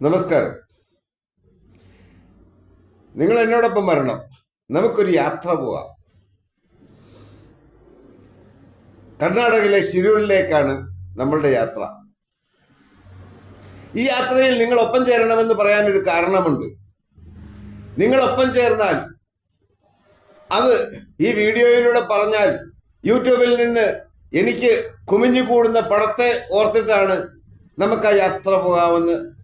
നമസ്കാരം. നിങ്ങൾ എന്നോടൊപ്പം വരണം. നമുക്കൊരു യാത്ര പോവാം. കർണാടകയിലെ ശിരൂരിലേക്കാണ് നമ്മളുടെ യാത്ര. ഈ യാത്രയിൽ നിങ്ങൾ ഒപ്പം ചേരണമെന്ന് പറയാനൊരു കാരണമുണ്ട്. നിങ്ങൾ ഒപ്പം ചേർന്നാൽ അത് ഈ വീഡിയോയിലൂടെ പറഞ്ഞാൽ യൂട്യൂബിൽ നിന്ന് എനിക്ക് കുമിഞ്ഞു കൂടുന്ന പടത്തെ ഓർത്തിട്ടാണ് നമുക്ക് ആ യാത്ര പോകാമെന്ന്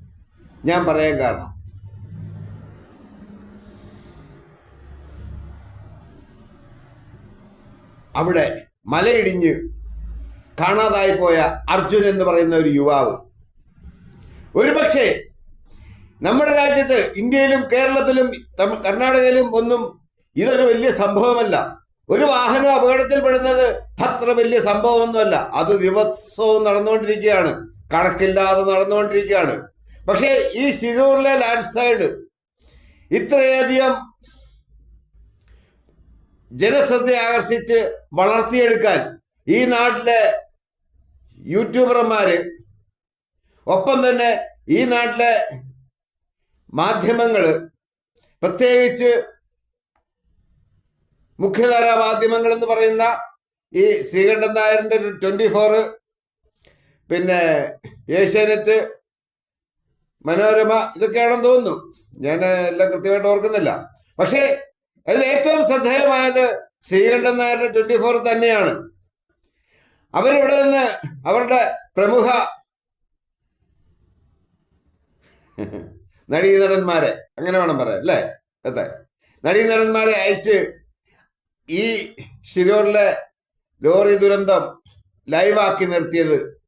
ഞാൻ പറയാൻ കാരണം. അവിടെ മലയിടിഞ്ഞ് കാണാതായി പോയ അർജുൻ എന്ന് പറയുന്ന ഒരു യുവാവ്. ഒരുപക്ഷെ നമ്മുടെ രാജ്യത്ത് ഇന്ത്യയിലും കേരളത്തിലും കർണാടകയിലും ഒന്നും ഇതൊരു വലിയ സംഭവമല്ല. ഒരു വാഹനം അപകടത്തിൽപ്പെടുന്നത് അത്ര വലിയ സംഭവമൊന്നുമല്ല. അത് ദിവസവും നടന്നുകൊണ്ടിരിക്കുകയാണ്. കണക്കില്ലാതെ നടന്നുകൊണ്ടിരിക്കുകയാണ്. പക്ഷേ ഈ ശിരൂരിലെ ലാൻഡ് സൈഡ് ഇത്രയധികം ജനശ്രദ്ധ ആകർഷിച്ച് വളർത്തിയെടുക്കാൻ ഈ നാട്ടിലെ യൂട്യൂബർമാര് ഒപ്പം തന്നെ ഈ നാട്ടിലെ മാധ്യമങ്ങൾ പ്രത്യേകിച്ച് മുഖ്യധാര മാധ്യമങ്ങൾ എന്ന് പറയുന്ന ഈ ശ്രീകണ്ഠൻ നായരുടെ ട്വന്റി ഫോർ പിന്നെ ഏഷ്യാനെറ്റ് മനോരമ ഇതൊക്കെയാണെന്ന് തോന്നുന്നു. ഞാൻ എല്ലാം കൃത്യമായിട്ട് ഓർക്കുന്നില്ല. പക്ഷേ അതിൽ ഏറ്റവും ശ്രദ്ധേയമായത് ശ്രീകണ്ഠൻ നായരുടെ ട്വന്റി ഫോർ തന്നെയാണ്. അവരിവിടെ നിന്ന് അവരുടെ പ്രമുഖ നടീനടന്മാരെ അങ്ങനെ വേണം പറയാം അല്ലേ? അതെ. നടീനടന്മാരെ അയച്ച് ഈ ശിരൂരിലെ ലോറി ദുരന്തം ലൈവാക്കി നിർത്തിയത്.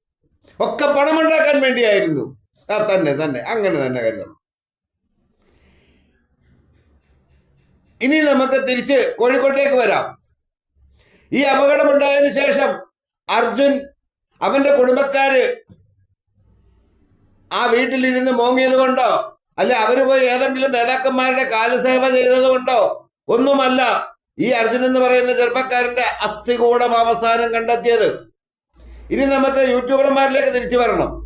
ഒക്കെ പണമുണ്ടാക്കാൻ വേണ്ടിയായിരുന്നു. ആ തന്നെ തന്നെ. അങ്ങനെ തന്നെ കരുതണം. ഇനി നമുക്ക് തിരിച്ച് കോഴിക്കോട്ടേക്ക് വരാം. ഈ അപകടമുണ്ടായതിനു ശേഷം അർജുൻ അവന്റെ കുടുംബക്കാര് ആ വീട്ടിലിരുന്ന് മോങ്ങിയത് കൊണ്ടോ അല്ല അവർ പോയി ഏതെങ്കിലും നേതാക്കന്മാരുടെ കാലസേവ ചെയ്തത് കൊണ്ടോ ഒന്നുമല്ല ഈ അർജുൻ എന്ന് പറയുന്ന ചെറുപ്പക്കാരന്റെ അസ്ഥികൂടം അവസാനം കണ്ടെത്തിയത്. ഇനി നമുക്ക് യൂട്യൂബർമാരിലേക്ക് തിരിച്ചു വരണം.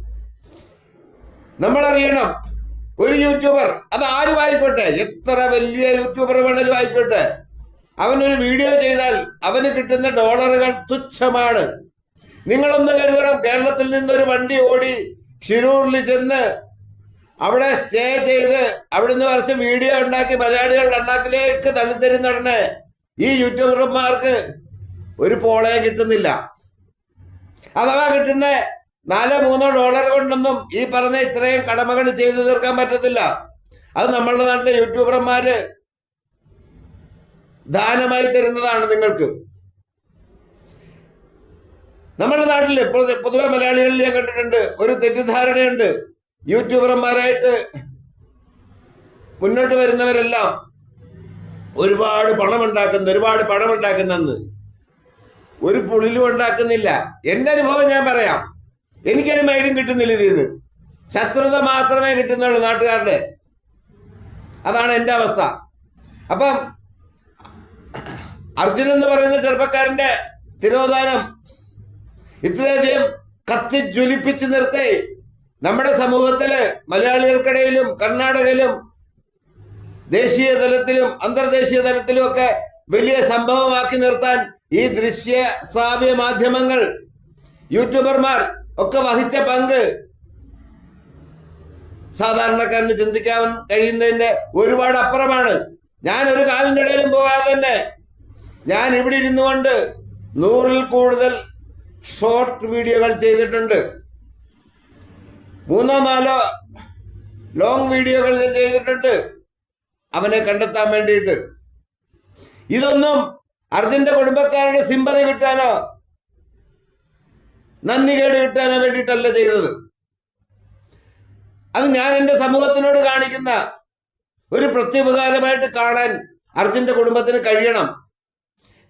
നമ്മൾ അറിയണം ഒരു യൂട്യൂബർ അത് ആര് ആയിക്കോട്ടെ എത്ര വലിയ യൂട്യൂബർ വേണേലും ആയിക്കോട്ടെ അവനൊരു വീഡിയോ ചെയ്താൽ അവന് കിട്ടുന്ന ഡോളറുകൾ തുച്ഛമാണ്. നിങ്ങളൊന്ന് കരുതണം കേരളത്തിൽ നിന്നൊരു വണ്ടി ഓടി ഷിരൂരിൽ ചെന്ന് അവിടെ സ്റ്റേ ചെയ്ത് അവിടെ നിന്ന് കുറച്ച് വീഡിയോ ഉണ്ടാക്കി മലയാളികൾ ഉണ്ടാക്കിലേക്ക് തള്ളിത്തരുന്ന ഉടനെ ഈ യൂട്യൂബർമാർക്ക് ഒരു പോളയെ കിട്ടുന്നില്ല. അഥവാ കിട്ടുന്ന നാലോ മൂന്നോ ഡോളർ കൊണ്ടൊന്നും ഈ പറഞ്ഞ ഇത്രയും കടമകൾ ചെയ്തു തീർക്കാൻ പറ്റത്തില്ല. അത് നമ്മളുടെ നാട്ടിലെ യൂട്യൂബർമാര് ദാനമായി തരുന്നതാണ് നിങ്ങൾക്ക്. നമ്മുടെ നാട്ടിൽ പൊതു- പൊതുവെ മലയാളികളിൽ ഞാൻ കണ്ടിട്ടുണ്ട് ഒരു തെറ്റിദ്ധാരണയുണ്ട്. യൂട്യൂബർമാരായിട്ട് മുന്നോട്ട് വരുന്നവരെല്ലാം ഒരുപാട് പണം ഉണ്ടാക്കുന്ന ഒരുപാട് പണം ഉണ്ടാക്കുന്നെന്ന് ഒരു പുളിലും ഉണ്ടാക്കുന്നില്ല. എന്റെ അനുഭവം ഞാൻ പറയാം. എനിക്കൊരു മൈലും കിട്ടുന്നില്ല ഇതിൽ നിന്ന് ശത്രുത മാത്രമേ കിട്ടുന്നുള്ളൂ നാട്ടുകാരുടെ. അതാണ് എന്റെ അവസ്ഥ. അപ്പം അർജുൻ എന്ന് പറയുന്ന ചെറുപ്പക്കാരന്റെ തിരോധാനം ഇത്രയധികം കത്തി ജ്വലിപ്പിച്ച് നിർത്തി നമ്മുടെ സമൂഹത്തിൽ മലയാളികൾക്കിടയിലും കർണാടകയിലും ദേശീയ തലത്തിലും അന്തർദേശീയ തലത്തിലും ഒക്കെ വലിയ സംഭവമാക്കി നിർത്താൻ ഈ ദൃശ്യ ശ്രാവ്യ മാധ്യമങ്ങൾ യൂട്യൂബർമാർ ഒക്കെ വഹിച്ച പങ്ക്. സാധാരണക്കാരന് ചിന്തിക്കാൻ കഴിയുന്നതിന്റെ ഒരുപാട് അപ്പുറമാണ്. ഞാൻ ഒരു കാലിന്റെ ഇടയിലും പോകാതെ തന്നെ ഞാൻ ഇവിടെ ഇരുന്നു കൊണ്ട് നൂറിൽ കൂടുതൽ ഷോർട്ട് വീഡിയോകൾ ചെയ്തിട്ടുണ്ട്. മൂന്നോ നാലോ ലോങ് വീഡിയോകൾ ഞാൻ ചെയ്തിട്ടുണ്ട്. അവനെ കണ്ടെത്താൻ വേണ്ടിയിട്ട്. ഇതൊന്നും അർജുന്റെ കുടുംബക്കാരുടെ സിമ്പതി കിട്ടാനോ നന്ദികേട് കിട്ടാൻ വേണ്ടിയിട്ടല്ല ചെയ്തത്. അത് ഞാൻ എന്റെ സമൂഹത്തിനോട് കാണിക്കുന്ന ഒരു പ്രത്യുപകാരമായിട്ട് കാണാൻ അർജുന്റെ കുടുംബത്തിന് കഴിയണം.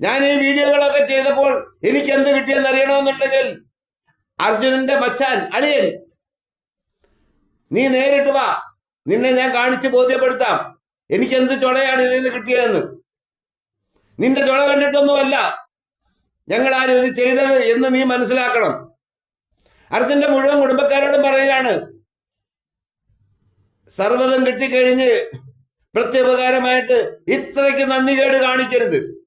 ഞാൻ ഈ വീഡിയോകളൊക്കെ ചെയ്തപ്പോൾ എനിക്ക് എന്ത് കിട്ടിയെന്ന് അറിയണമെന്നുണ്ടെങ്കിൽ അർജുനന്റെ മച്ചാൻ അളിയൻ നീ നേരിട്ട് വാ. നിന്നെ ഞാൻ കാണിച്ച് ബോധ്യപ്പെടുത്താം. എനിക്ക് എന്ത് ചൊളയാണ് ഇതിൽ നിന്ന് കിട്ടിയതെന്ന്. നിന്റെ ചൊള കണ്ടിട്ടൊന്നുമല്ല. ഞങ്ങൾ ആരും ഇത് ചെയ്തത് എന്ന് നീ മനസ്സിലാക്കണം. അർജുന്റെ മുഴുവൻ കുടുംബക്കാരോടും പറയുകയാണ്. സർവതം കിട്ടിക്കഴിഞ്ഞ് പ്രത്യുപകാരമായിട്ട് ഇത്രയ്ക്ക് നന്ദി കേട് കാണിക്കരുത്.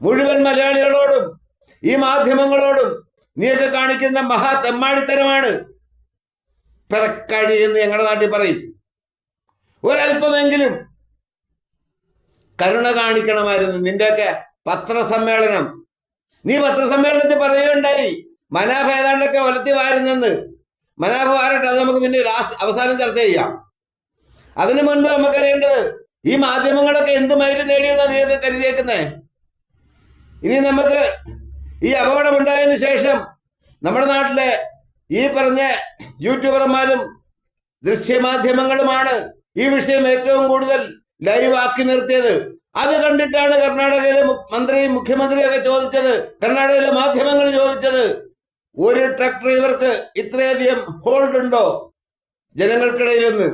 മുഴുവൻ മലയാളികളോടും ഈ മാധ്യമങ്ങളോടും നീയൊക്കെ കാണിക്കുന്ന മഹാ തെമ്മാടിത്തരമാണ്. പിറക്കഴി എന്ന് ഞങ്ങളുടെ നാട്ടിൽ പറയും. ഒരല്പമെങ്കിലും കരുണ കാണിക്കണമായിരുന്നു നിന്റെയൊക്കെ പത്രസമ്മേളനം. നീ പത്രസമ്മേളനത്തിൽ പറയുകയുണ്ടായി. മനാഫ് ഏതാണ്ടൊക്കെ ഒലത്തി വാരുന്നെന്ന് മനാഫ് വാരട്ടെ അത് നമുക്ക് പിന്നെ ലാസ്റ്റ് അവസാനം ചർച്ച ചെയ്യാം. അതിനു മുൻപ് നമുക്കറിയേണ്ടത് ഈ മാധ്യമങ്ങളൊക്കെ എന്ത് മൈര് നേടിയെന്നാണ് നീയൊക്കെ കരുതിയേക്കുന്നേ? ഇനി നമുക്ക് ഈ അപകടമുണ്ടായതിനു ശേഷം നമ്മുടെ നാട്ടിലെ ഈ പറഞ്ഞ യൂട്യൂബർമാരും ദൃശ്യമാധ്യമങ്ങളുമാണ് ഈ വിഷയം ഏറ്റവും കൂടുതൽ ലൈവ് ആക്കി നിർത്തിയത്. അത് കണ്ടിട്ടാണ് കർണാടകയിലെ മന്ത്രി മന്ത്രിയും മുഖ്യമന്ത്രിയൊക്കെ ചോദിച്ചത്. കർണാടകയിലെ മാധ്യമങ്ങൾ ചോദിച്ചത്. ഒരു ട്രക്ക് ഡ്രൈവർക്ക് ഇത്രയധികം ഹോൾഡ് ഉണ്ടോ? ജനങ്ങൾക്കിടയിൽ നിന്ന്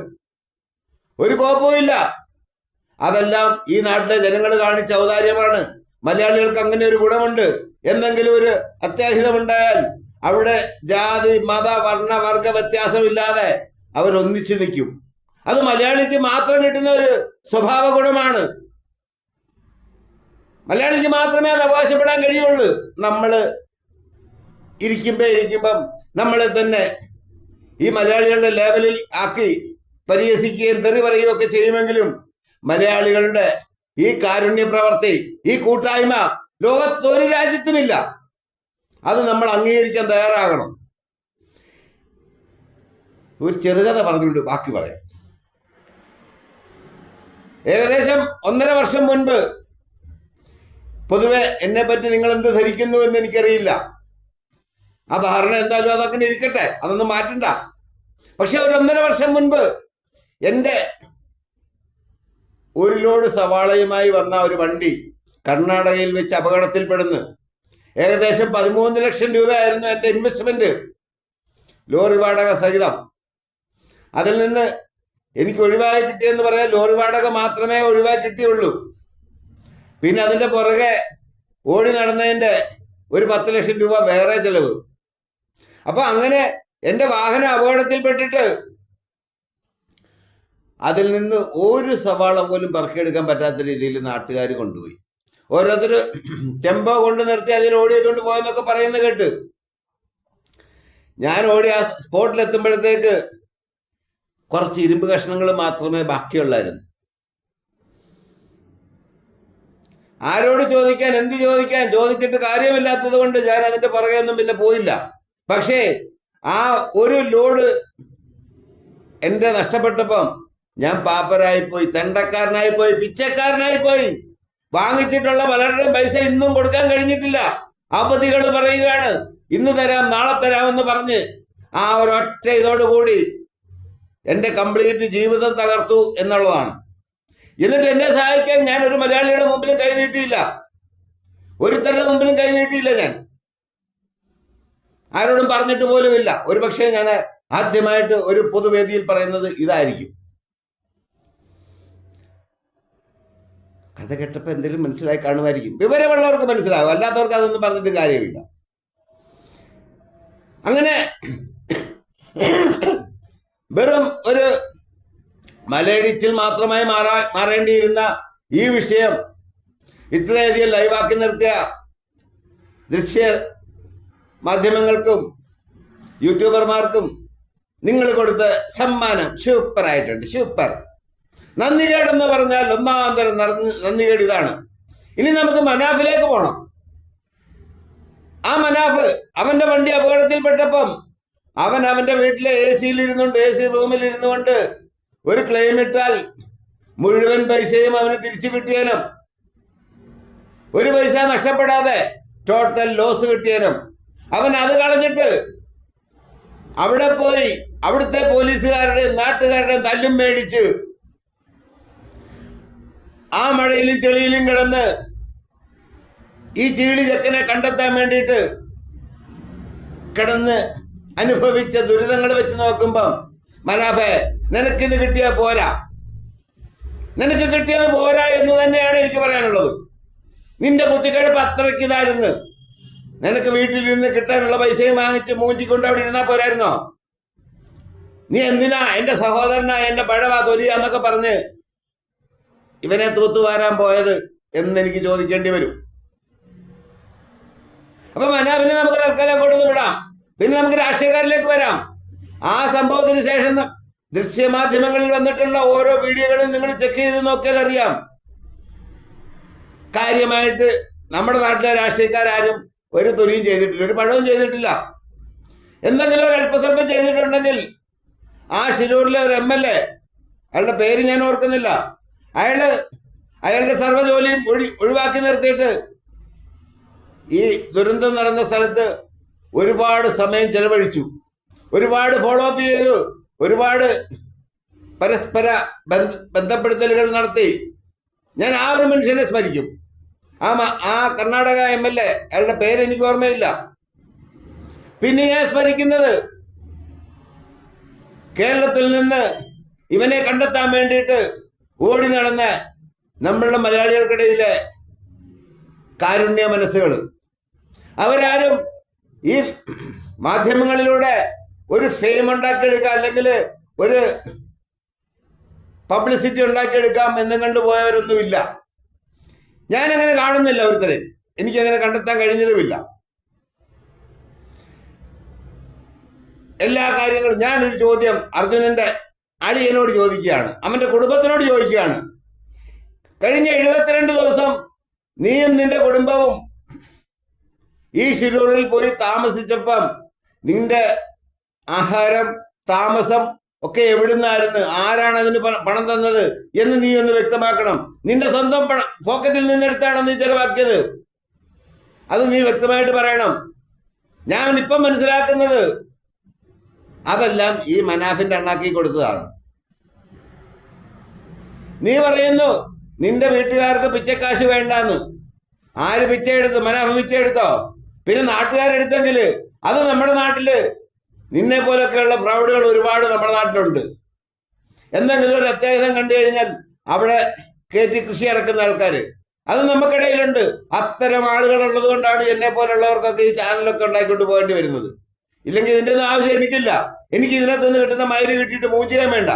ഒരു കുഴപ്പമില്ല അതെല്ലാം ഈ നാട്ടിലെ ജനങ്ങൾ കാണിച്ച ഔദാര്യമാണ്. മലയാളികൾക്ക് അങ്ങനെ ഒരു ഗുണമുണ്ട്. എന്തെങ്കിലും ഒരു അത്യാഹിതമുണ്ടായാൽ അവിടെ ജാതി മത വർണ വർഗ വ്യത്യാസമില്ലാതെ അവരൊന്നിച്ചു നിൽക്കും. അത് മലയാളിക്ക് മാത്രം കിട്ടുന്ന ഒരു സ്വഭാവ ഗുണമാണ് മലയാളിക്ക് മാത്രമേ അത് അവകാശപ്പെടാൻ കഴിയുള്ളൂ. നമ്മൾ ഇരിക്കുമ്പോ ഇരിക്കുമ്പം നമ്മളെ തന്നെ ഈ മലയാളികളുടെ ലേവലിൽ ആക്കി പരിഹസിക്കുകയും തെറി പറയുകയൊക്കെ ചെയ്യുമെങ്കിലും മലയാളികളുടെ ഈ കാരുണ്യ പ്രവർത്തി ഈ കൂട്ടായ്മ ലോകത്തൊരു രാജ്യത്തുമില്ല. അത് നമ്മൾ അംഗീകരിക്കാൻ തയ്യാറാകണം. ഒരു ചെറുകഥ പറഞ്ഞുകൊണ്ട് ബാക്കി പറയാം. ഏകദേശം ഒന്നര വർഷം മുൻപ് പൊതുവെ എന്നെ പറ്റി നിങ്ങൾ എന്ത് ധരിക്കുന്നു എന്ന് എനിക്കറിയില്ല. ആ ധാരണ എന്തായാലും അതങ്ങനെ ഇരിക്കട്ടെ അതൊന്നും മാറ്റണ്ട. പക്ഷെ ഒരു ഒന്നര വർഷം മുൻപ് എന്റെ ഒരു ലോഡ് സവാളയുമായി വന്ന ഒരു വണ്ടി കർണാടകയിൽ വെച്ച് അപകടത്തിൽപ്പെടുന്നു. ഏകദേശം പതിമൂന്ന് ലക്ഷം രൂപയായിരുന്നു എന്റെ ഇൻവെസ്റ്റ്മെന്റ് ലോറി വാടക സഹിതം. അതിൽ നിന്ന് എനിക്ക് ഒഴിവായി കിട്ടിയെന്ന് പറയാൻ ലോറി വാടക മാത്രമേ ഒഴിവായി കിട്ടിയുള്ളൂ. പിന്നെ അതിന്റെ പുറകെ ഓടി നടന്നതിന്റെ ഒരു പത്ത് ലക്ഷം രൂപ വേറെ ചെലവ്. അപ്പൊ അങ്ങനെ എന്റെ വാഹനം അപകടത്തിൽപ്പെട്ടിട്ട് അതിൽ നിന്ന് ഒരു സവാള പോലും പറക്കിയെടുക്കാൻ പറ്റാത്ത രീതിയിൽ നാട്ടുകാർ കൊണ്ടുപോയി. ഓരോരുത്തർ ടെമ്പോ കൊണ്ട് നിർത്തി അതിൽ ഓടിയതുകൊണ്ട് പോയെന്നൊക്കെ പറയുന്ന കേട്ട്. ഞാൻ ഓടി ആ സ്പോട്ടിലെത്തുമ്പോഴത്തേക്ക് കുറച്ച് ഇരുമ്പ് കഷ്ണങ്ങൾ മാത്രമേ ബാക്കിയുള്ളായിരുന്നു. ആരോട് ചോദിക്കാൻ എന്ത് ചോദിക്കാൻ? ചോദിച്ചിട്ട് കാര്യമില്ലാത്തത് കൊണ്ട് ഞാൻ അതിന്റെ പുറകെയൊന്നും പിന്നെ പോയില്ല. പക്ഷേ ആ ഒരു ലോഡ് എന്റെ നഷ്ടപ്പെട്ടപ്പം ഞാൻ പാപ്പരായി പോയി തെണ്ടക്കാരനായി പോയി പിച്ചക്കാരനായി പോയി വാങ്ങിച്ചിട്ടുള്ള പലരുടെയും പൈസ ഇന്നും കൊടുക്കാൻ കഴിഞ്ഞിട്ടില്ല. അവധികൾ പറയുകയാണ് ഇന്ന് തരാം നാളെ തരാമെന്ന് പറഞ്ഞ് ആ ഒരൊറ്റ ഇതോടുകൂടി എന്റെ കംപ്ലീറ്റ് ജീവിതം തകർത്തു എന്നുള്ളതാണ്. എന്നിട്ട് എന്നെ സഹായിക്കാൻ ഞാൻ ഒരു മലയാളിയുടെ മുമ്പിലും കൈ നീട്ടിയില്ല. ഒരുത്തരുടെ മുമ്പിലും കൈ നീട്ടിയില്ല ഞാൻ. ആരോടും പറഞ്ഞിട്ട് പോലുമില്ല. ഒരുപക്ഷെ ഞാൻ ആദ്യമായിട്ട് ഒരു പൊതുവേദിയിൽ പറയുന്നത് ഇതായിരിക്കും. കഥ കേട്ടപ്പോൾ എന്തെങ്കിലും മനസ്സിലായി കാണുമായിരിക്കും. വിവരമുള്ളവർക്ക് മനസ്സിലാവും അല്ലാത്തവർക്ക് അതൊന്നും പറഞ്ഞിട്ട് കാര്യമില്ല. അങ്ങനെ വെറും ഒരു മലയിടിച്ചിൽ മാത്രമായി മാറാ മാറേണ്ടിയിരുന്ന ഈ വിഷയം ഇത്രയധികം ലൈവാക്കി നിർത്തിയ ദൃശ്യ മാധ്യമങ്ങൾക്കും യൂട്യൂബർമാർക്കും നിങ്ങൾ കൊടുത്ത സമ്മാനം സൂപ്പർ ആയിട്ടുണ്ട് സൂപ്പർ നന്ദികേടെന്ന് പറഞ്ഞാൽ ഒന്നാം തരം നന്ദി- നന്ദികേട് ഇതാണ്. ഇനി നമുക്ക് മനാഫിലേക്ക് പോകണം ആ മനാഫ് അവന്റെ വണ്ടി അപകടത്തിൽപ്പെട്ടപ്പം അവൻ അവന്റെ വീട്ടിലെ എ സിയിൽ ഇരുന്നുകൊണ്ട് എ സി റൂമിൽ ഇരുന്നുകൊണ്ട് ഒരു ക്ലെയിം ഇട്ടാൽ മുഴുവൻ പൈസയും അവന് തിരിച്ചു കിട്ടിയാലും ഒരു പൈസ നഷ്ടപ്പെടാതെ ടോട്ടൽ ലോസ് കിട്ടിയാലും അവൻ അത് കളഞ്ഞിട്ട് അവിടെ പോയി അവിടുത്തെ പോലീസുകാരുടെ നാട്ടുകാരുടെ തല്ലും മേടിച്ച് ആ മഴയിലും ചെളിയിലും കിടന്ന് ഈ ചീളി ചെക്കനെ കണ്ടെത്താൻ വേണ്ടിയിട്ട് കിടന്ന് അനുഭവിച്ച ദുരിതങ്ങൾ വെച്ച് നോക്കുമ്പം മനാഫെ നിനക്കിത് കിട്ടിയാ പോരാ. നിനക്ക് കിട്ടിയത് പോരാ എന്ന് തന്നെയാണ് എനിക്ക് പറയാനുള്ളത്. നിന്റെ കുത്തിക്കഴപ്പ് അത്രയ്ക്ക് ഇതായിരുന്നു. നിനക്ക് വീട്ടിലിരുന്ന് കിട്ടാനുള്ള പൈസയും വാങ്ങിച്ച് മൂഞ്ചിക്കൊണ്ട് അവിടെ ഇരുന്നാ പോരായിരുന്നോ? നീ എന്തിനാ എന്റെ സഹോദരനാ എന്റെ പഴവാ തൊലിയ എന്നൊക്കെ പറഞ്ഞ് ഇവനെ തൂത്തുവാരാൻ പോയത് എന്ന് എനിക്ക് ചോദിക്കേണ്ടി വരും. അപ്പൊ മനാബിനെ നമുക്ക് തൽക്കാലം കൊടുത്ത് വിടാം. പിന്നെ നമുക്ക് രാഷ്ട്രീയക്കാരിലേക്ക് വരാം. ആ സംഭവത്തിന് ശേഷം ദൃശ്യമാധ്യമങ്ങളിൽ വന്നിട്ടുള്ള ഓരോ വീഡിയോകളും നിങ്ങൾ ചെക്ക് ചെയ്ത് നോക്കിയാൽ അറിയാം. കാര്യമായിട്ട് നമ്മുടെ നാട്ടിലെ രാഷ്ട്രീയക്കാരും ഒരു തുലിയും ചെയ്തിട്ടില്ല ഒരു പഴവും ചെയ്തിട്ടില്ല. എന്തെങ്കിലും ഒരു അല്പസ്വല്പം ചെയ്തിട്ടുണ്ടെങ്കിൽ ആ ഷിരൂരിലെ ഒരു എം എൽ എ അയാളുടെ പേര് ഞാൻ ഓർക്കുന്നില്ല. അയാൾ അയാളുടെ സർവ ജോലിയും ഒഴി ഒഴിവാക്കി നിർത്തിയിട്ട് ഈ ദുരന്തം നടന്ന സ്ഥലത്ത് ഒരുപാട് സമയം ചെലവഴിച്ചു. ഒരുപാട് ഫോളോ അപ്പ് ചെയ്തു. ഒരുപാട് പരസ്പര ബന്ധ ബന്ധപ്പെടുത്തലുകൾ നടത്തി. ഞാൻ ആ ഒരു മനുഷ്യനെ സ്മരിക്കും. ആ ആ കർണാടക എം എൽ എ അയാളുടെ പേര് എനിക്ക് ഓർമ്മയില്ല. പിന്നെ ഞാൻ സ്മരിക്കുന്നത് കേരളത്തിൽ നിന്ന് ഇവനെ കണ്ടെത്താൻ വേണ്ടിയിട്ട് ഓടി നടന്ന നമ്മളുടെ മലയാളികൾക്കിടയിലെ കാരുണ്യ മനസ്സുകൾ. അവരാരും ഈ മാധ്യമങ്ങളിലൂടെ ഒരു ഫെയിം ഉണ്ടാക്കിയെടുക്കാം അല്ലെങ്കിൽ ഒരു പബ്ലിസിറ്റി ഉണ്ടാക്കിയെടുക്കാം എന്നും കണ്ടുപോയവരൊന്നുമില്ല ഞാൻ അങ്ങനെ കാണുന്നില്ല ഒരുത്തരെ. എനിക്കങ്ങനെ കണ്ടെത്താൻ കഴിഞ്ഞതുമില്ല. എല്ലാ കാര്യങ്ങളും ഞാനൊരു ചോദ്യം അർജുനന്റെ അളിയനോട് ചോദിക്കുകയാണ്. അവന്റെ കുടുംബത്തിനോട് ചോദിക്കുകയാണ്. കഴിഞ്ഞ എഴുപത്തിരണ്ട് ദിവസം നീയും നിന്റെ കുടുംബവും ഈ ഷിരൂരിൽ പോയി താമസിച്ചപ്പം നിന്റെ ആഹാരം താമസം ഒക്കെ എവിടുന്നായിരുന്നു? ആരാണ് അതിന് പണം തന്നത് എന്ന് നീ ഒന്ന് വ്യക്തമാക്കണം. നിന്റെ സ്വന്തം പണം പോക്കറ്റിൽ നിന്നെടുത്താണോ നീ ചെലവാക്കിയത്. അത് നീ വ്യക്തമായിട്ട് പറയണം. ഞാൻ ഇപ്പം മനസ്സിലാക്കുന്നത് അതെല്ലാം ഈ മനാഫിന്റെ അണ്ണാക്കി കൊടുത്തതാണ്. നീ പറയുന്നു നിന്റെ വീട്ടുകാർക്ക് പിച്ചക്കാശ് വേണ്ടാന്ന്. ആര് പിച്ചയെടുത്തു? മനാഫ് പിച്ചയെടുത്തോ? പിന്നെ നാട്ടുകാരെടുത്തെങ്കിൽ അത് നമ്മുടെ നാട്ടിൽ നിന്നെ പോലൊക്കെയുള്ള ഫ്രൗഡുകൾ ഒരുപാട് നമ്മുടെ നാട്ടിലുണ്ട്. എന്തെങ്കിലും ഒരു അത്യാഹിതം കണ്ടു കഴിഞ്ഞാൽ അവിടെ കയറ്റി കൃഷി ഇറക്കുന്ന ആൾക്കാർ അത് നമുക്കിടയിലുണ്ട്. അത്തരം ആളുകൾ ഉള്ളത് കൊണ്ടാണ് എന്നെ പോലുള്ളവർക്കൊക്കെ ഈ ചാനലൊക്കെ ഉണ്ടാക്കിക്കൊണ്ട് പോകേണ്ടി വരുന്നത്. ഇല്ലെങ്കിൽ ഇതിന്റെ ഒന്നും ആവശ്യം എനിക്കില്ല. എനിക്ക് ഇതിനകത്തുനിന്ന് കിട്ടുന്ന മയിൽ കിട്ടിയിട്ട് മൂവ് ചെയ്യാൻ വേണ്ട.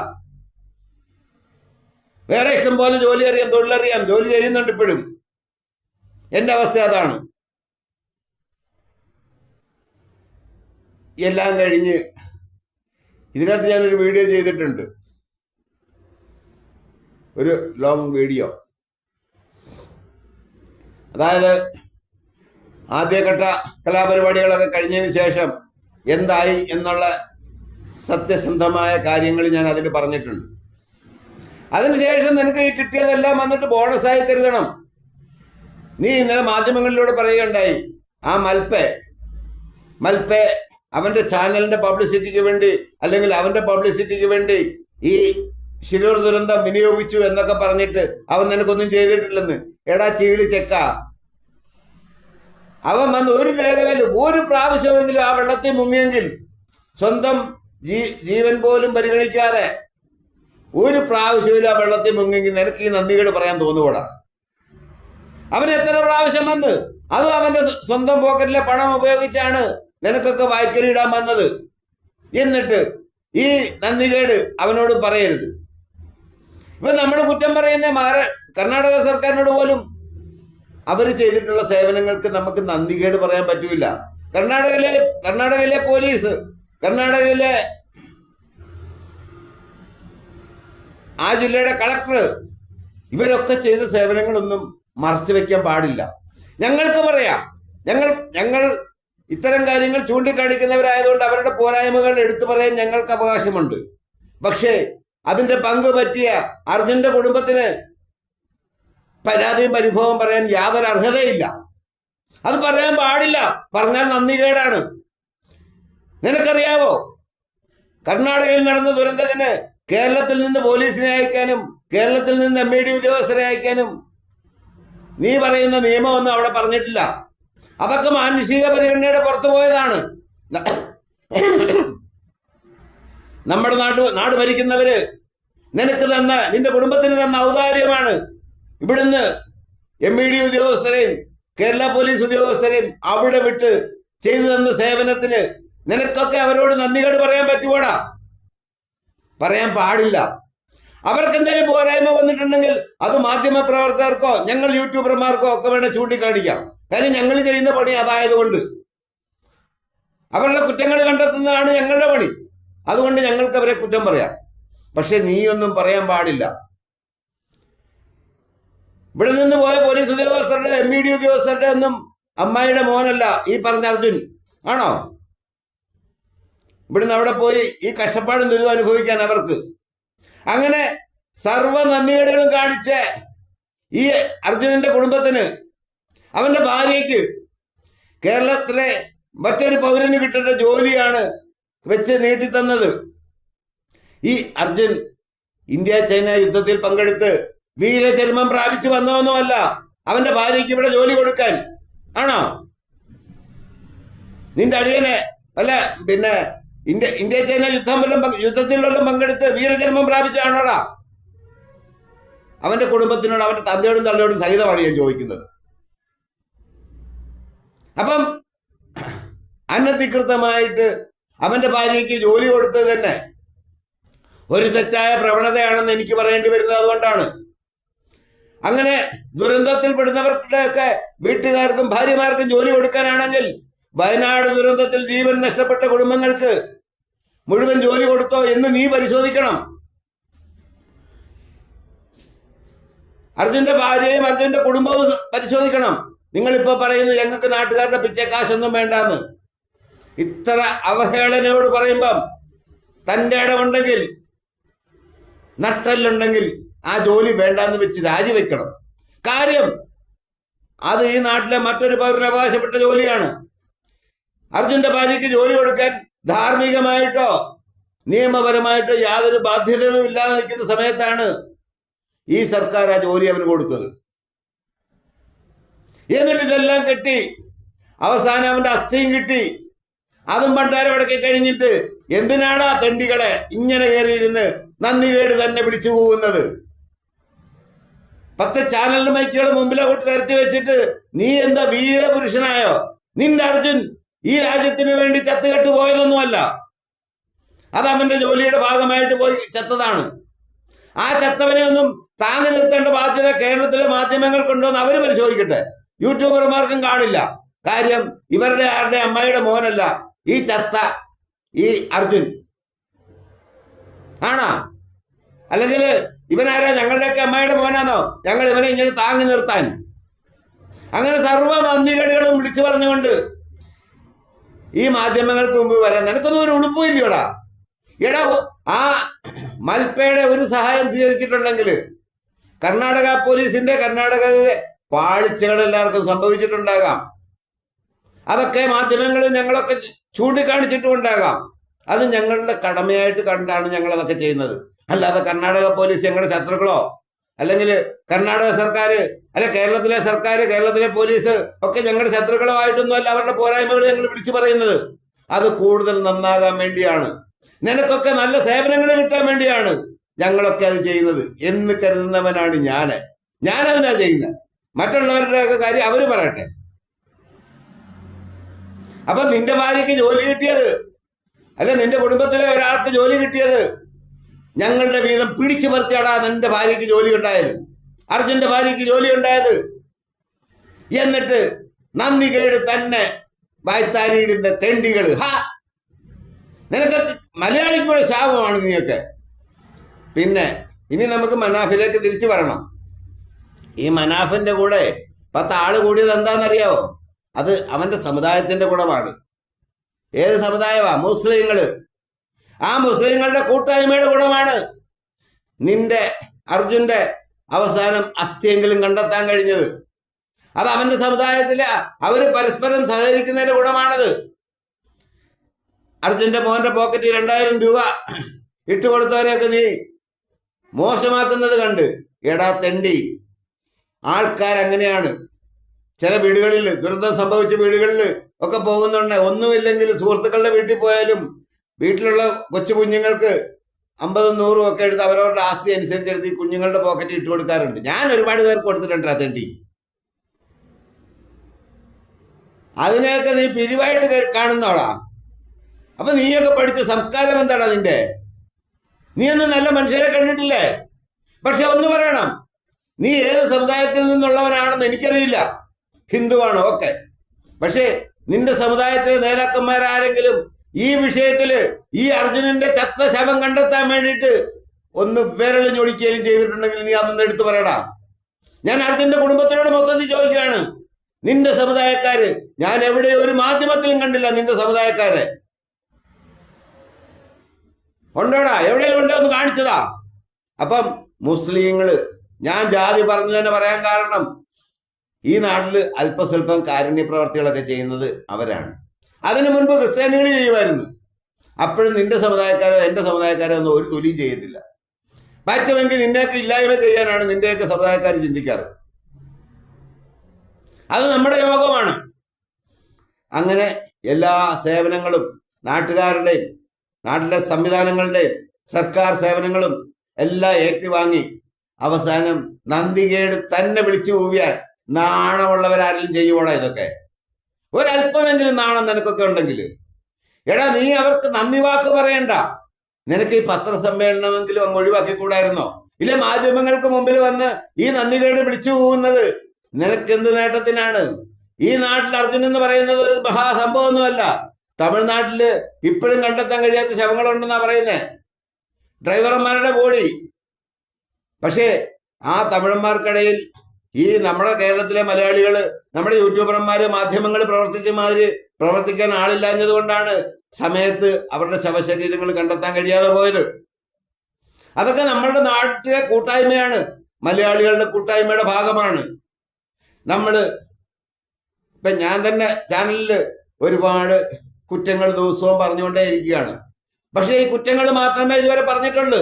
വേറെ ഇഷ്ടം പോലെ ജോലി അറിയാം തൊഴിലറിയാം. ജോലി ചെയ്യുന്നുണ്ട് ഇപ്പോഴും. എന്റെ അവസ്ഥ അതാണ്. എല്ലാം കഴിഞ്ഞ് ഇതിനകത്ത് ഞാനൊരു വീഡിയോ ചെയ്തിട്ടുണ്ട്. ഒരു ലോങ് വീഡിയോ അതായത് ആദ്യഘട്ട കലാപരിപാടികളൊക്കെ കഴിഞ്ഞതിന് ശേഷം എന്തായി എന്നുള്ള സത്യസന്ധമായ കാര്യങ്ങൾ ഞാൻ അതിൽ പറഞ്ഞിട്ടുണ്ട്. അതിനുശേഷം നിനക്ക് ഈ കിട്ടിയതെല്ലാം വന്നിട്ട് ബോണസായി കരുതണം. നീ ഇന്നലെ മാധ്യമങ്ങളിലൂടെ പറയുകയുണ്ടായി ആ മൽപ്പെ മൽപ്പെ അവന്റെ ചാനലിന്റെ പബ്ലിസിറ്റിക്ക് വേണ്ടി അല്ലെങ്കിൽ അവന്റെ പബ്ലിസിറ്റിക്ക് വേണ്ടി ഈ ശിരൂർ ദുരന്തം വിനിയോഗിച്ചു എന്നൊക്കെ പറഞ്ഞിട്ട് അവൻ നിനക്കൊന്നും ചെയ്തിട്ടില്ലെന്ന്. എടാ ചീളി ചെക്ക. അവൻ വന്ന് ഒരു നേരമെങ്കിലും ഒരു പ്രാവശ്യമെങ്കിലും ആ വെള്ളത്തിൽ മുങ്ങിയെങ്കിൽ സ്വന്തം ജീവൻ പോലും പരിഗണിക്കാതെ ഒരു പ്രാവശ്യമില്ല വെള്ളത്തിൽ മുങ്ങിയെങ്കിൽ നിനക്ക് ഈ നന്ദികേട് പറയാൻ തോന്നുകൂടാ അവൻ എത്ര പ്രാവശ്യം വന്ന്? അതും അവന്റെ സ്വന്തം പോക്കറ്റിലെ പണം ഉപയോഗിച്ചാണ് നിനക്കൊക്കെ വായ്ക്കരി ഇടാൻ വന്നത്. എന്നിട്ട് ഈ നന്ദികേട് അവനോട് പറയരുത്. ഇപ്പൊ നമ്മൾ കുറ്റം പറയുന്ന മഹാരാ കർണാടക സർക്കാരിനോട് പോലും അവർ ചെയ്തിട്ടുള്ള സേവനങ്ങൾക്ക് നമുക്ക് നന്ദികേട് പറയാൻ പറ്റൂല. കർണാടകയിലെ കർണാടകയിലെ പോലീസ് കർണാടകയിലെ ആ ജില്ലയുടെ കളക്ടർ ഇവരൊക്കെ ചെയ്ത സേവനങ്ങളൊന്നും മറച്ചു വെക്കാൻ പാടില്ല. ഞങ്ങൾക്ക് പറയാം. ഞങ്ങൾ ഞങ്ങൾ ഇത്തരം കാര്യങ്ങൾ ചൂണ്ടിക്കാണിക്കുന്നവരായതുകൊണ്ട് അവരുടെ പോരായ്മകൾ എടുത്തു പറയാൻ ഞങ്ങൾക്ക് അവകാശമുണ്ട്. പക്ഷേ അതിന്റെ പങ്ക് പറ്റിയ അർജുന്റെ കുടുംബത്തിന് പരാതിയും പരിഭവം പറയാൻ യാതൊരു അർഹതയില്ല. അത് പറയാൻ പാടില്ല. പറഞ്ഞാൽ നന്ദി കേടാണ്. നിനക്കറിയാവോ? കർണാടകയിൽ നടന്ന ദുരന്തത്തിന് കേരളത്തിൽ നിന്ന് പോലീസിനെ അയക്കാനും കേരളത്തിൽ നിന്ന് എം ഇ ഡി ഉദ്യോഗസ്ഥരെ അയക്കാനും നീ പറയുന്ന നിയമമൊന്നും അവിടെ പറഞ്ഞിട്ടില്ല. അതൊക്കെ മാനുഷിക പരിഗണനയുടെ പുറത്തു പോയതാണ്. നമ്മുടെ നാട് നാട് ഭരിക്കുന്നവര് നിനക്ക് തന്ന നിന്റെ കുടുംബത്തിന് തന്ന ഔദാര്യമാണ്. ഇവിടുന്ന് എം ഇ ഡി ഉദ്യോഗസ്ഥരെയും കേരള പോലീസ് ഉദ്യോഗസ്ഥരെയും അവിടെ വിട്ട് ചെയ്തു തന്ന സേവനത്തിന് നിനക്കൊക്കെ അവരോട് നന്ദികേട് പറയാൻ പറ്റുമോടാ പറയാൻ പാടില്ല. അവർക്ക് എന്തെങ്കിലും പോരായ്മ വന്നിട്ടുണ്ടെങ്കിൽ അത് മാധ്യമ പ്രവർത്തകർക്കോ ഞങ്ങൾ യൂട്യൂബർമാർക്കോ ഒക്കെ വേണേൽ ചൂണ്ടിക്കാണിക്കാം. കാര്യം ഞങ്ങൾ ചെയ്യുന്ന പണി അതായതുകൊണ്ട്. അവരുടെ കുറ്റങ്ങൾ കണ്ടെത്തുന്നതാണ് ഞങ്ങളുടെ പണി. അതുകൊണ്ട് ഞങ്ങൾക്ക് അവരെ കുറ്റം പറയാം. പക്ഷെ നീയൊന്നും പറയാൻ പാടില്ല. ഇവിടെ നിന്ന് പോയ പോലീസ് ഉദ്യോഗസ്ഥരുടെ എം ഇ ഡി ഉദ്യോഗസ്ഥരുടെ ഒന്നും അമ്മായിയുടെ മോനല്ല ഈ പറഞ്ഞ അർജുൻ. ആണോ? ഇവിടുന്ന് അവിടെ പോയി ഈ കഷ്ടപ്പാടും ദുരിതം അനുഭവിക്കാൻ അവർക്ക്. അങ്ങനെ സർവ നന്ദികേടുകളും കാണിച്ച് ഈ അർജുനന്റെ കുടുംബത്തിന് അവന്റെ ഭാര്യയ്ക്ക് കേരളത്തിലെ മറ്റൊരു പൗരന് കിട്ടേണ്ട ജോലിയാണ് വെച്ച് നീട്ടിത്തന്നത്. ഈ അർജുൻ ഇന്ത്യ ചൈന യുദ്ധത്തിൽ പങ്കെടുത്ത് വീരചർമ്മം പ്രാപിച്ചു വന്നതൊന്നുമല്ല അവന്റെ ഭാര്യയ്ക്ക് ഇവിടെ ജോലി കൊടുക്കാൻ. ആണോ? നിന്റെ അടിയനെ അല്ല പിന്നെ ഇന്ത്യ ഇന്ത്യ ചൈന യുദ്ധം വല്ലതും യുദ്ധത്തിൽ വല്ലതും പങ്കെടുത്ത് വീരജന്മം പ്രാപിച്ചാണോടാ? അവന്റെ കുടുംബത്തിനോട് അവന്റെ തന്തയോടും തള്ളയോടും സഹിതമാണ് ഞാൻ ചോദിക്കുന്നത്? അപ്പം അനധികൃതമായിട്ട് അവന്റെ ഭാര്യയ്ക്ക് ജോലി കൊടുത്തത് തന്നെ. ഒരു തെറ്റായ പ്രവണതയാണെന്ന് എനിക്ക് പറയേണ്ടി വരുന്നത് അതുകൊണ്ടാണ്. അങ്ങനെ ദുരന്തത്തിൽ പെടുന്നവരുടെ ഒക്കെ വീട്ടുകാർക്കും ഭാര്യമാർക്കും ജോലി കൊടുക്കാനാണെങ്കിൽ വയനാട് ദുരന്തത്തിൽ ജീവൻ നഷ്ടപ്പെട്ട കുടുംബങ്ങൾക്ക് മുഴുവൻ ജോലി കൊടുത്തോ എന്ന് നീ പരിശോധിക്കണം. അർജുന്റെ ഭാര്യയും അർജുന്റെ കുടുംബവും പരിശോധിക്കണം. നിങ്ങളിപ്പോ പറയുന്നു ഞങ്ങൾക്ക് നാട്ടുകാരുടെ പിച്ചക്കാശൊന്നും വേണ്ടാന്ന്. ഇത്ര അവഹേളനയോട് പറയുമ്പം തന്റെ ഇടമുണ്ടെങ്കിൽ നട്ടല്ലുണ്ടെങ്കിൽ ആ ജോലി വേണ്ടാന്ന് വെച്ച് രാജിവെക്കണം. കാര്യം അത് ഈ നാട്ടിലെ മറ്റൊരു പൗരന് അവകാശപ്പെട്ട ജോലിയാണ്. അർജുന്റെ ഭാര്യയ്ക്ക് ജോലി കൊടുക്കാൻ ധാർമ്മികമായിട്ടോ നിയമപരമായിട്ടോ യാതൊരു ബാധ്യതയും ഇല്ലാതെ നിൽക്കുന്ന സമയത്താണ് ഈ സർക്കാർ ആ ജോലി അവന് കൊടുത്തത്. എന്നിട്ട് ഇതെല്ലാം കിട്ടി. അവസാനം അവന്റെ അസ്ഥിയും കിട്ടി. അതും പണ്ടാരം അടക്കി കഴിഞ്ഞിട്ട് എന്തിനാടാ തണ്ടികളെ ഇങ്ങനെ കയറിയിരുന്ന് നന്ദി കേട് തന്നെ പിടിച്ചു പോകുന്നത് പത്ത് ചാനൽ മൈക്കുകൾ മുമ്പിലോട്ട് നിരത്തി വെച്ചിട്ട് നീ എന്താ വീരപുരുഷനായോ നിന്റെ അർജുൻ ഈ രാജ്യത്തിന് വേണ്ടി ചത്തുകെട്ട് പോയതൊന്നുമല്ല. അത് അവന്റെ ജോലിയുടെ ഭാഗമായിട്ട് പോയി ചത്തതാണ്. ആ ചത്തവനെ ഒന്നും താങ്ങി നിർത്തേണ്ട ബാധ്യത കേരളത്തിലെ മാധ്യമങ്ങൾക്കുണ്ടോ എന്ന് അവർ പരിശോധിക്കട്ടെ. യൂട്യൂബർമാർക്കും കാണില്ല. കാര്യം ഇവരുടെ ആരുടെ അമ്മയുടെ മോനല്ല ഈ ചത്ത ഈ അർജുൻ. ആണോ? അല്ലെങ്കിൽ ഇവനാരാ ഞങ്ങളുടെയൊക്കെ അമ്മയുടെ മോനാണോ? ഞങ്ങൾ ഇവനെ ഇങ്ങനെ താങ്ങി നിർത്താൻ. അങ്ങനെ സർവ നന്ദികേടുകളും വിളിച്ചു പറഞ്ഞുകൊണ്ട് ഈ മാധ്യമങ്ങൾക്ക് മുമ്പ് വരാൻ നിനക്കൊന്നും ഒരു ഉളുപ്പില്ലയോടാ എടാ ആ മൽപ്പയുടെ ഒരു സഹായം സ്വീകരിച്ചിട്ടുണ്ടെങ്കിൽ കർണാടക പോലീസിന്റെ കർണാടകയിലെ പാളിച്ചകൾ എല്ലാവർക്കും സംഭവിച്ചിട്ടുണ്ടാകാം. അതൊക്കെ മാധ്യമങ്ങളിൽ ഞങ്ങളൊക്കെ ചൂണ്ടിക്കാണിച്ചിട്ടുണ്ടാകാം അത് ഞങ്ങളുടെ കടമയായിട്ട് കണ്ടാണ് ഞങ്ങൾ അതൊക്കെ ചെയ്യുന്നത്. അല്ലാതെ കർണാടക പോലീസ് ഞങ്ങളുടെ ശത്രുക്കളോ? അല്ലെങ്കിൽ കർണാടക സർക്കാർ അല്ലെ കേരളത്തിലെ സർക്കാർ കേരളത്തിലെ പോലീസ് ഒക്കെ ഞങ്ങളുടെ ശത്രുക്കളോ ആയിട്ടൊന്നും അല്ല അവരുടെ പോരായ്മകൾ ഞങ്ങൾ വിളിച്ചു പറയുന്നത്. അത് കൂടുതൽ നന്നാകാൻ വേണ്ടിയാണ്. നിനക്കൊക്കെ നല്ല സേവനങ്ങൾ കിട്ടാൻ വേണ്ടിയാണ് ഞങ്ങളൊക്കെ അത് ചെയ്യുന്നത്. എന്ന് കരുതുന്നവനാണ് ഞാൻ ഞാനതിനാ ചെയ്യുന്നത് മറ്റുള്ളവരുടെ ഒക്കെ കാര്യം അവർ പറയട്ടെ. അപ്പൊ നിന്റെ ഭാര്യക്ക് ജോലി കിട്ടിയത് അല്ലെ നിന്റെ കുടുംബത്തിലെ ഒരാൾക്ക് ജോലി കിട്ടിയത് ഞങ്ങളുടെ വീതം പിടിച്ചു പറിച്ചാടാ നിന്റെ ഭാര്യക്ക് ജോലി ഉണ്ടായത്. അർജുന്റെ ഭാര്യക്ക് ജോലി ഉണ്ടായത്. എന്നിട്ട് നന്ദി കേട് തന്നെ വായ്ത്താരിയിടുന്ന തെണ്ടികൾ. ഹാ! നിനക്ക് മലയാളിക്കൂടെ ശാപമാണ് നീയൊക്കെ. പിന്നെ ഇനി നമുക്ക് മനാഫിലേക്ക് തിരിച്ചു വരണം. ഈ മനാഫിന്റെ കൂടെ പത്ത് ആൾ കൂടിയത് എന്താണെന്നറിയാവോ? അത് അവന്റെ സമുദായത്തിന്റെ ഗുണമാണ് ഏത് സമുദായമാ? മുസ്ലിങ്ങൾ. ആ മുസ്ലിങ്ങളുടെ കൂട്ടായ്മയുടെ ഗുണമാണ് നിന്റെ അർജുന്റെ അവസാനം അസ്ഥിയെങ്കിലും കണ്ടെത്താൻ കഴിഞ്ഞത്. അത് അവന്റെ സമുദായത്തിലെ അവർ പരസ്പരം സഹകരിക്കുന്നതിന്റെ ഗുണമാണത് അർജുന്റെ മോന്റെ പോക്കറ്റിൽ രണ്ടായിരം രൂപ ഇട്ടുകൊടുത്തവരെയൊക്കെ നീ മോശമാക്കുന്നത് കണ്ട് എടാ തെണ്ടി. ആൾക്കാരങ്ങനെയാണ്. ചില വീടുകളിൽ ദുരന്തം സംഭവിച്ച വീടുകളിൽ ഒക്കെ പോകുന്നുണ്ട്. ഒന്നുമില്ലെങ്കിൽ സുഹൃത്തുക്കളുടെ വീട്ടിൽ പോയാലും വീട്ടിലുള്ള കൊച്ചു കുഞ്ഞുങ്ങൾക്ക് അമ്പതും നൂറും ഒക്കെ എടുത്ത് അവരവരുടെ ആസ്തി അനുസരിച്ച് എടുത്ത് ഈ കുഞ്ഞുങ്ങളുടെ പോക്കറ്റ് ഇട്ട് കൊടുക്കാറുണ്ട്. ഞാൻ ഒരുപാട് പേർക്ക് കൊടുത്തിട്ടുണ്ട് ആ തെണ്ടി അതിനെയൊക്കെ നീ പിരിവായിട്ട് കാണുന്നോളാ അപ്പൊ നീയൊക്കെ പഠിച്ച സംസ്കാരം എന്താടാ നിന്റെ നീ ഒന്നും നല്ല മനുഷ്യരെ കണ്ടിട്ടില്ലേ? പക്ഷെ ഒന്ന് പറയണം. നീ ഏത് സമുദായത്തിൽ നിന്നുള്ളവനാണെന്ന് എനിക്കറിയില്ല. ഹിന്ദുവാണ് ഓക്കെ. പക്ഷേ നിന്റെ സമുദായത്തിലെ നേതാക്കന്മാരാരെങ്കിലും ഈ വിഷയത്തിൽ ഈ അർജുനന്റെ ചത്ത ശവം കണ്ടെത്താൻ വേണ്ടിയിട്ട് ഒന്ന് വിരൽ ഞൊടിക്കുകയും ചെയ്തിട്ടുണ്ടെങ്കിൽ നീ അതൊന്ന് എടുത്തു പറയടാ. ഞാൻ അർജുന്റെ കുടുംബത്തിനോട് മൊത്തത്തിൽ ചോദിക്കുകയാണ്. നിന്റെ സമുദായക്കാര് ഞാൻ എവിടെ ഒരു മാധ്യമത്തിലും കണ്ടില്ല നിന്റെ സമുദായക്കാരെ. ഉണ്ടോടാ? എവിടെയെങ്കിലും ഉണ്ടോ ഒന്ന് കാണിച്ചതാ. അപ്പം മുസ്ലിങ്ങൾ ഞാൻ ജാതി പറഞ്ഞു തന്നെ പറയാൻ കാരണം ഈ നാട്ടിൽ അല്പസ്വല്പം കാരുണ്യ പ്രവർത്തികളൊക്കെ ചെയ്യുന്നത് അവരാണ്. അതിനു മുൻപ് ക്രിസ്ത്യാനികൾ ചെയ്യുമായിരുന്നു. അപ്പോഴും നിന്റെ സമുദായക്കാരോ എന്റെ സമുദായക്കാരോ ഒന്നും ഒരു തൊലിയും ചെയ്യത്തില്ല. പറ്റുമെങ്കിൽ നിന്നെയൊക്കെ ഇല്ലായ്മ ചെയ്യാനാണ് നിന്റെയൊക്കെ സമുദായക്കാർ ചിന്തിക്കാറ്. അത് നമ്മുടെ യോഗമാണ്. അങ്ങനെ എല്ലാ സേവനങ്ങളും നാട്ടുകാരുടെയും നാട്ടിലെ സംവിധാനങ്ങളുടെയും സർക്കാർ സേവനങ്ങളും എല്ലാം ഏറ്റുവാങ്ങി അവസാനം നന്ദികേട് തന്നെ വിളിച്ചു കൂവിയാൽ നാണമുള്ളവരാരെങ്കിലും ചെയ്യുവോടാ ഇതൊക്കെ? ഒരല്പമെങ്കിലും നാണം നിനക്കൊക്കെ ഉണ്ടെങ്കിൽ എടാ നീ അവർക്ക് നന്ദി വാക്ക് പറയണ്ട. നിനക്ക് ഈ പത്രസമ്മേളനമെങ്കിലും അങ്ങ് ഒഴിവാക്കി കൂടായിരുന്നോ ഇല്ല മാധ്യമങ്ങൾക്ക് മുമ്പിൽ വന്ന് ഈ നന്ദികേട് വിളിച്ചു പോകുന്നത് നിനക്ക് എന്ത് നേട്ടത്തിനാണ്? ഈ നാട്ടിൽ അർജുൻ എന്ന് പറയുന്നത് ഒരു മഹാസംഭവമൊന്നുമല്ല. തമിഴ്നാട്ടിൽ ഇപ്പോഴും കണ്ടെത്താൻ കഴിയാത്ത ശവങ്ങളുണ്ടെന്നാ പറയുന്നേ. ഡ്രൈവർമാരുടെ ബോഡി പക്ഷേ ആ തമിഴന്മാർക്കിടയിൽ ഈ നമ്മുടെ കേരളത്തിലെ മലയാളികൾ നമ്മുടെ യൂട്യൂബർമാര് മാധ്യമങ്ങൾ പ്രവർത്തിച്ച മാതിരി പ്രവർത്തിക്കാൻ ആളില്ലാഞ്ഞത് കൊണ്ടാണ് സമയത്ത് അവരുടെ ശവശരീരങ്ങൾ കണ്ടെത്താൻ കഴിയാതെ പോയത്. അതൊക്കെ നമ്മളുടെ നാട്ടിലെ കൂട്ടായ്മയാണ്. മലയാളികളുടെ കൂട്ടായ്മയുടെ ഭാഗമാണ്. നമ്മൾ ഇപ്പൊ ഞാൻ തന്നെ ചാനലിൽ ഒരുപാട് കുറ്റങ്ങൾ ദിവസവും പറഞ്ഞുകൊണ്ടേ ഇരിക്കുകയാണ് പക്ഷേ ഈ കുറ്റങ്ങൾ മാത്രമേ ഇതുവരെ പറഞ്ഞിട്ടുള്ളൂ.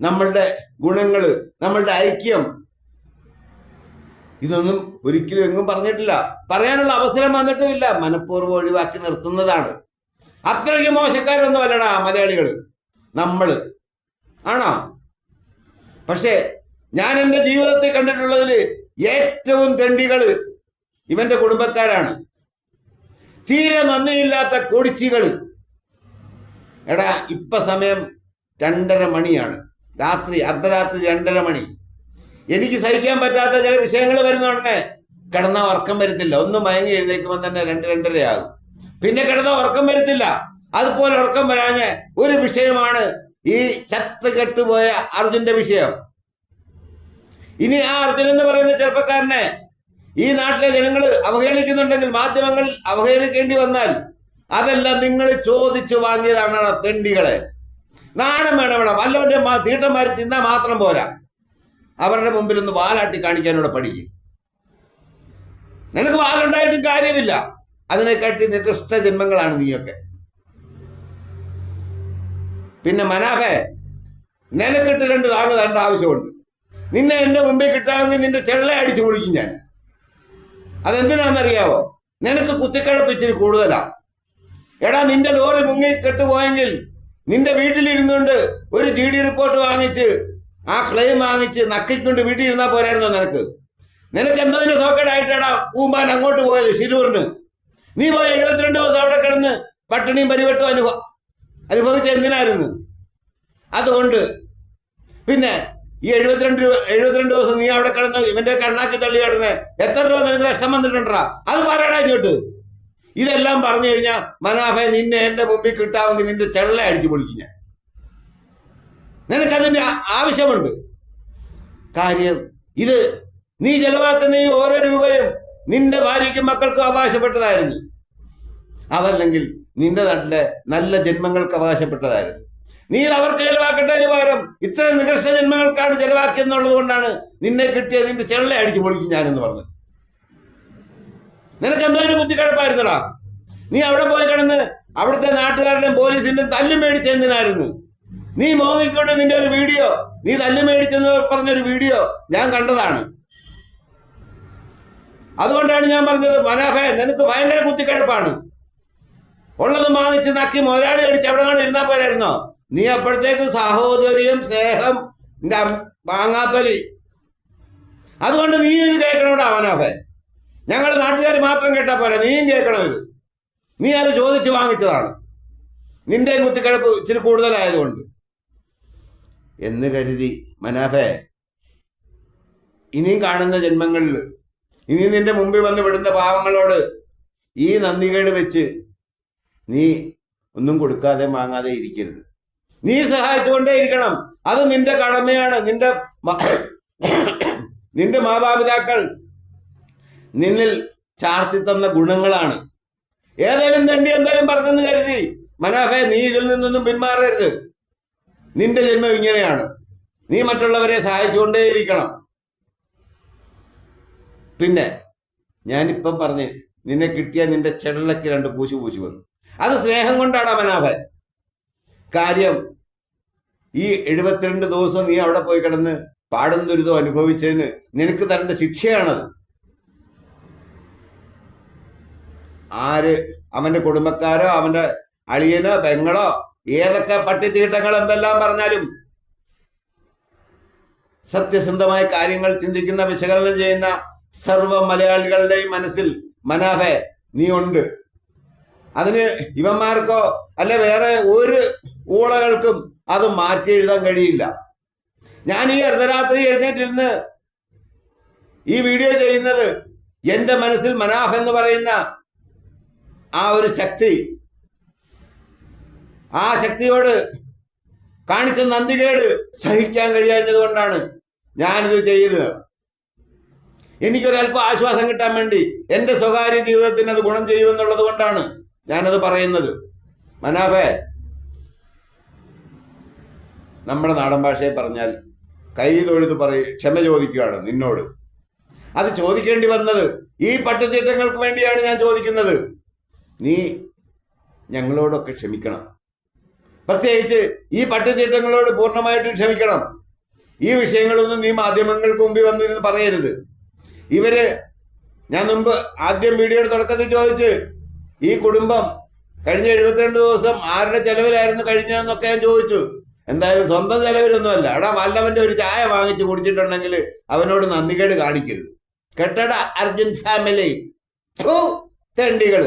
നമ്മളുടെ ഗുണങ്ങൾ നമ്മളുടെ ഐക്യം. ഇതൊന്നും ഒരിക്കലും എങ്ങും പറഞ്ഞിട്ടില്ല. പറയാനുള്ള അവസരം വന്നിട്ടുമില്ല. മനഃപൂർവം ഒഴിവാക്കി നിർത്തുന്നതാണ്. അത്രയ്ക്ക് മോശക്കാരൊന്നും അല്ലടാ മലയാളികൾ നമ്മൾ. ആണോ? പക്ഷേ ഞാൻ എന്റെ ജീവിതത്തിൽ കണ്ടിട്ടുള്ളതിൽ ഏറ്റവും തെണ്ടികൾ ഇവന്റെ കുടുംബക്കാരാണ്. തീരെ നന്ദിയില്ലാത്ത കൊടിച്ചികൾ എടാ ഇപ്പൊ സമയം രണ്ടര മണിയാണ്. രാത്രി അർദ്ധരാത്രി രണ്ടര മണി. എനിക്ക് സഹിക്കാൻ പറ്റാത്ത ചില വിഷയങ്ങൾ വരുന്നുടനെ കിടന്ന ഉറക്കം വരുത്തില്ല. ഒന്ന് മയങ്ങി എഴുന്നേൽക്കുമ്പോൾ തന്നെ രണ്ട് രണ്ടരയാകും. പിന്നെ കിടന്ന ഉറക്കം വരത്തില്ല. അതുപോലെ ഉറക്കം വരാഞ്ഞ് ഒരു വിഷയമാണ് ഈ ചത്ത് കെട്ടുപോയ അർജുന്റെ വിഷയം. ഇനി ആ അർജുൻ എന്ന് പറയുന്ന ചെറുപ്പക്കാരനെ ഈ നാട്ടിലെ ജനങ്ങൾ അവഹേളിക്കുന്നുണ്ടെങ്കിൽ മാധ്യമങ്ങൾ അവഹേളിക്കേണ്ടി വന്നാൽ അതെല്ലാം നിങ്ങൾ ചോദിച്ചു വാങ്ങിയതാണ് തെണ്ടികളെ. നാണം വേണം വേണം വല്ലവന്റെ തീട്ടന്മാർ തിന്നാൽ മാത്രം പോരാ. അവരുടെ മുമ്പിൽ ഒന്ന് വാലാട്ടി കാണിക്കാനൂടെ പഠിക്കും. നിനക്ക് വാലുണ്ടായിട്ടും കാര്യമില്ല. അതിനെക്കാട്ടി നികൃഷ്ട ജന്മങ്ങളാണ് നീയൊക്കെ. പിന്നെ മനാഫെ നിനക്കിട്ട് രണ്ട് താങ്ങ് തരേണ്ട ആവശ്യമുണ്ട്. നിന്നെ എന്റെ മുമ്പിൽ കിട്ടാമെങ്കിൽ നിന്റെ ചെള്ള അടിച്ചു പൊളിക്കും ഞാൻ. അതെന്തിനാണെന്നറിയാവോ? നിനക്ക് കുത്തിക്കടപ്പിച്ചിരി കൂടുതലാ. എടാ നിന്റെ ലോറി മുങ്ങി കെട്ടുപോയെങ്കിൽ നിന്റെ വീട്ടിലിരുന്നുകൊണ്ട് ഒരു ജി ഡി റിപ്പോർട്ട് വാങ്ങിച്ച് ആ ക്ലെയിം വാങ്ങിച്ച് നക്കിക്കൊണ്ട് വീട്ടിൽ ഇരുന്നാ പോരായിരുന്നോ നിനക്ക്? നിനക്ക് എന്തതിന് സോക്കേടായിട്ടാടാ പൂമ്പാൻ അങ്ങോട്ട് പോയത് ശിരൂറിന് നീ പോയ എഴുപത്തിരണ്ട് ദിവസം അവിടെ കിടന്ന് പട്ടിണിയും പരിവട്ടവും അനുഭവ അനുഭവിച്ച എന്തിനായിരുന്നു? അതുകൊണ്ട് പിന്നെ ഈ എഴുപത്തിരണ്ട് എഴുപത്തിരണ്ട് ദിവസം നീ അവിടെ കിടന്ന് ഇവന്റെ കണ്ണാക്കി തള്ളി കിടന്ന് എത്ര രൂപ നിനക്ക് നഷ്ടം വന്നിട്ടുണ്ടാ അത് പറയടാ ഇങ്ങോട്ട്. ഇതെല്ലാം പറഞ്ഞു കഴിഞ്ഞാൽ മനാഫെ നിന്നെ എന്റെ മുമ്പിൽ കിട്ടാമെങ്കിൽ നിന്റെ ചെള്ള അടിച്ചു പൊളിക്കും ഞാൻ. നിനക്കതിന്റെ ആ- ആവശ്യമുണ്ട്. കാര്യം ഇത് നീ ചെലവാക്കുന്ന ഈ ഓരോ രൂപയും നിന്റെ ഭാര്യയ്ക്കും മക്കൾക്കും അവകാശപ്പെട്ടതായിരുന്നു. അതല്ലെങ്കിൽ നിന്റെ നാട്ടിലെ നല്ല ജന്മങ്ങൾക്ക് അവകാശപ്പെട്ടതായിരുന്നു. നീ അവർക്ക് ചെലവാക്കേണ്ടതിന് പകരം ഇത്ര നികർഷ ജന്മങ്ങൾക്കാണ് ചെലവാക്കിയെന്നുള്ളത് കൊണ്ടാണ് നിന്നെ കിട്ടിയ നിന്റെ ചെള്ള അടിച്ചു പൊളിക്കും ഞാനെന്ന് പറഞ്ഞത്. നിനക്ക് എന്തോ ഒരു നീ അവിടെ പോയി കിടന്ന് അവിടുത്തെ നാട്ടുകാരുടെയും പോലീസിന്റെയും തല്ലു മേടിച്ചെന്തിനായിരുന്നു നീ മോഹിക്കോട്ടെ നിന്റെ ഒരു വീഡിയോ നീ തല്ലു മേടിച്ചെന്ന് പറഞ്ഞൊരു വീഡിയോ ഞാൻ കണ്ടതാണ്. അതുകൊണ്ടാണ് ഞാൻ പറഞ്ഞത് മനോഹ നിനക്ക് ഭയങ്കര കുത്തിക്കഴപ്പാണ് ഉള്ളത് വാങ്ങിച്ച് നക്കി മുതലാളി കളിച്ച് കാണാൻ ഇരുന്നാ പോരായിരുന്നോ? നീ അപ്പോഴത്തേക്ക് സാഹോദര്യം സ്നേഹം നിന്റെ വാങ്ങാത്തലി അതുകൊണ്ട് നീ ഇത് കേൾക്കണോടാ മനാഫെ ഞങ്ങൾ നാട്ടുകാർ മാത്രം കേട്ടാൽ പോരാ നീയും കേൾക്കണം ഇത്. നീ അത് ചോദിച്ചു വാങ്ങിച്ചതാണ്. നിന്റെ കുത്തിക്കിഴപ്പ് ഇച്ചിരി കൂടുതലായതുകൊണ്ട്. എന്ന് കരുതി മനാഫേ ഇനിയും കാണുന്ന ജന്മങ്ങളിൽ ഇനി നിന്റെ മുമ്പിൽ വന്ന് വിടുന്ന പാവങ്ങളോട് ഈ നന്ദികേട് വെച്ച് നീ ഒന്നും കൊടുക്കാതെ വാങ്ങാതെ ഇരിക്കരുത്. നീ സഹായിച്ചുകൊണ്ടേ ഇരിക്കണം. അത് നിന്റെ കടമയാണ്. നിന്റെ നിന്റെ മാതാപിതാക്കൾ നിന്നിൽ ചാർത്തി തന്ന ഗുണങ്ങളാണ്. ഏതായാലും തണ്ടി എന്തായാലും പറഞ്ഞെന്ന് കരുതി മനാഫെ നീ ഇതിൽ നിന്നൊന്നും പിന്മാറരുത്. നിന്റെ ജന്മം ഇങ്ങനെയാണ്. നീ മറ്റുള്ളവരെ സഹായിച്ചുകൊണ്ടേയിരിക്കണം. പിന്നെ ഞാനിപ്പം പറഞ്ഞ് നിന്നെ കിട്ടിയ നിന്റെ ചെള്ളക്ക് രണ്ട് പൂശു പൂശു വന്നു. അത് സ്നേഹം കൊണ്ടാണ് മനാഭൻ കാര്യം ഈ എഴുപത്തിരണ്ട് ദിവസം നീ അവിടെ പോയി കിടന്ന് പാടും ദുരിതം അനുഭവിച്ചതിന് നിനക്ക് തരേണ്ട ശിക്ഷയാണത്. ആര്? അവന്റെ കുടുംബക്കാരോ അവന്റെ അളിയനോ പെങ്ങളോ ഏതൊക്കെ പട്ടിത്തീട്ടങ്ങൾ എന്തെല്ലാം പറഞ്ഞാലും സത്യസന്ധമായ കാര്യങ്ങൾ ചിന്തിക്കുന്ന വിശകലനം ചെയ്യുന്ന സർവ മലയാളികളുടെയും മനസ്സിൽ മനാഫെ നീ ഉണ്ട്. അതിന് ഇവന്മാർക്കോ അല്ലെ വേറെ ഒരു ഊളകൾക്കും അത് മാറ്റി എഴുതാൻ കഴിയില്ല. ഞാൻ ഈ അർദ്ധരാത്രി എഴുന്നേറ്റിരുന്ന് ഈ വീഡിയോ ചെയ്യുന്നത് എന്റെ മനസ്സിൽ മനാഫ് എന്ന് പറയുന്ന ആ ഒരു ശക്തി ആ ശക്തിയോട് കാണിച്ച നന്ദികേട് സഹിക്കാൻ കഴിയാഞ്ഞത് കൊണ്ടാണ് ഞാനിത് ചെയ്തത് എനിക്കൊരല്പം ആശ്വാസം കിട്ടാൻ വേണ്ടി എന്റെ സ്വകാര്യ ജീവിതത്തിന് അത് ഗുണം ചെയ്യുമെന്നുള്ളത് കൊണ്ടാണ് ഞാനത് പറയുന്നത്. മനാഫേ നമ്മുടെ നാടൻ ഭാഷയെ പറഞ്ഞാൽ കൈ തൊഴുത് പറയും ക്ഷമ ചോദിക്കുകയാണ് നിന്നോട്. അത് ചോദിക്കേണ്ടി വന്നത് ഈ പട്ടുതീട്ടങ്ങൾക്ക് വേണ്ടിയാണ് ഞാൻ ചോദിക്കുന്നത്. നീ ഞങ്ങളോടൊക്കെ ക്ഷമിക്കണം. പ്രത്യേകിച്ച് ഈ പട്ടുതീട്ടങ്ങളോട് പൂർണമായിട്ടും ക്ഷമിക്കണം. ഈ വിഷയങ്ങളൊന്നും നീ മാധ്യമങ്ങൾക്ക് മുമ്പിൽ വന്നിരുന്ന് പറയരുത്. ഇവർ ഞാൻ മുമ്പ് ആദ്യം വീഡിയോയുടെ തുടക്കത്തിൽ ചോദിച്ച് ഈ കുടുംബം കഴിഞ്ഞ എഴുപത്തിരണ്ട് ദിവസം ആരുടെ ചെലവിലായിരുന്നു കഴിഞ്ഞതെന്നൊക്കെ ഞാൻ ചോദിച്ചു. എന്തായാലും സ്വന്തം ചെലവിലൊന്നുമല്ല. എടാ വല്ലവന്റെ ഒരു ചായ വാങ്ങിച്ചു കുടിച്ചിട്ടുണ്ടെങ്കിൽ അവനോട് നന്ദികേട് കാണിക്കരുത്. കെട്ടട അർജുൻ ഫാമിലി തെണ്ടികൾ.